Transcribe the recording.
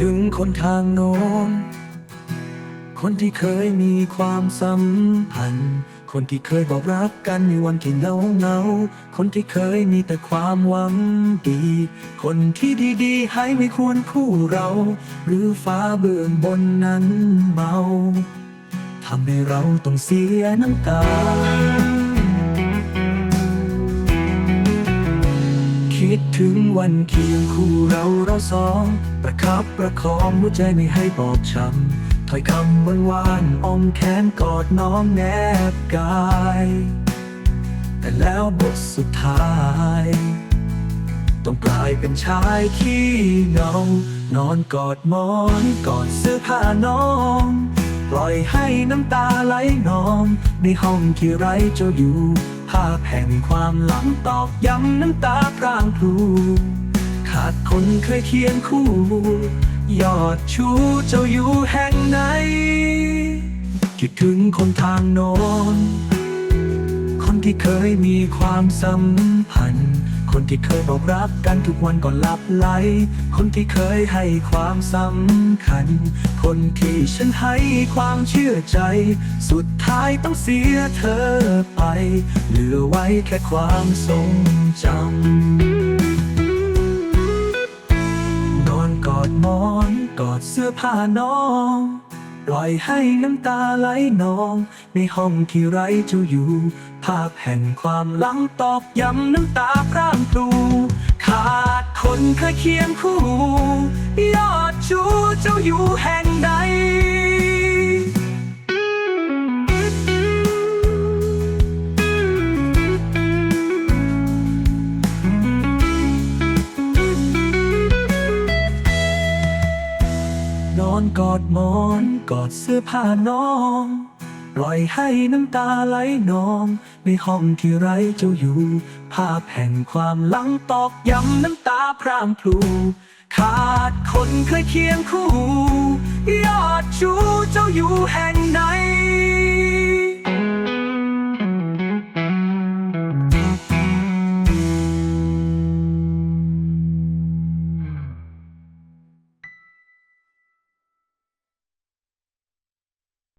ดึงคนทางโน้น คนที่เคยมีความสัมพันธ์ คนที่เคยบอกรักกันในวันที่เงาเงา คนที่เคยมีแต่ความหวังดี คนที่ดีๆ ให้ไม่ควรคู่เรา หรือฟ้าเบื้องบนนั้นเบาทำให้เราต้องเสียน้ำตา คิดถึงวันเคียงคู่เราเราสอง ประคับประคองหัวใจไม่ให้บอบช้ำถ้อยคำหวานหวานอ้อมแขนกอดน้องแนบกาย แต่แล้วบทสุดท้าย ต้องกลายเป็นชายขี้เงานอนกอดหมอนกอดเสื้อผ้าน้อง ปล่อยให้น้ำตาไหลนอง ในห้องที่ไร้เจ้าอยู่ ภาพแห่งความหลังตอกย้ำน้ำตาพร่างพลูขาดคนเคยเคียงคู่ ยอดชูเจ้าอยู่แห่งไหน คิดถึงคนทางโน้นคนที่เคยมีความสัมพันธ์ คนที่เคยบอกรักกันทุกวันก่อนหลับไหล คนที่เคยให้ความสำคัญ คนที่ฉันให้ความเชื่อใจ สุดท้ายต้องเสียเธอไป เหลือไว้แค่ความทรงจำนอนกอดหมอนกอดเสื้อผ้าน้องปล่อยให้น้ำตาไหลนอง ในห้องที่ไร้เจ้าอยู่ ภาพแห่งความหลังตอกย้ำน้ำตาพร่างพลูขาดคนเคยเคียงคู่ยอด ชูเจ้าอยู่แห่งใดนอนกอดหมอนกอดเสื้อผ้าน้อง ปล่อยให้น้ำตาไหลนองในห้องที่ไร้เจ้าอยู่ ภาพแห่งความหลังตอกย้ำน้ำตาพร่างพลู ขาดคนเคยเคียงคู่ ยอดชูเจ้าอยู่แห่งไหน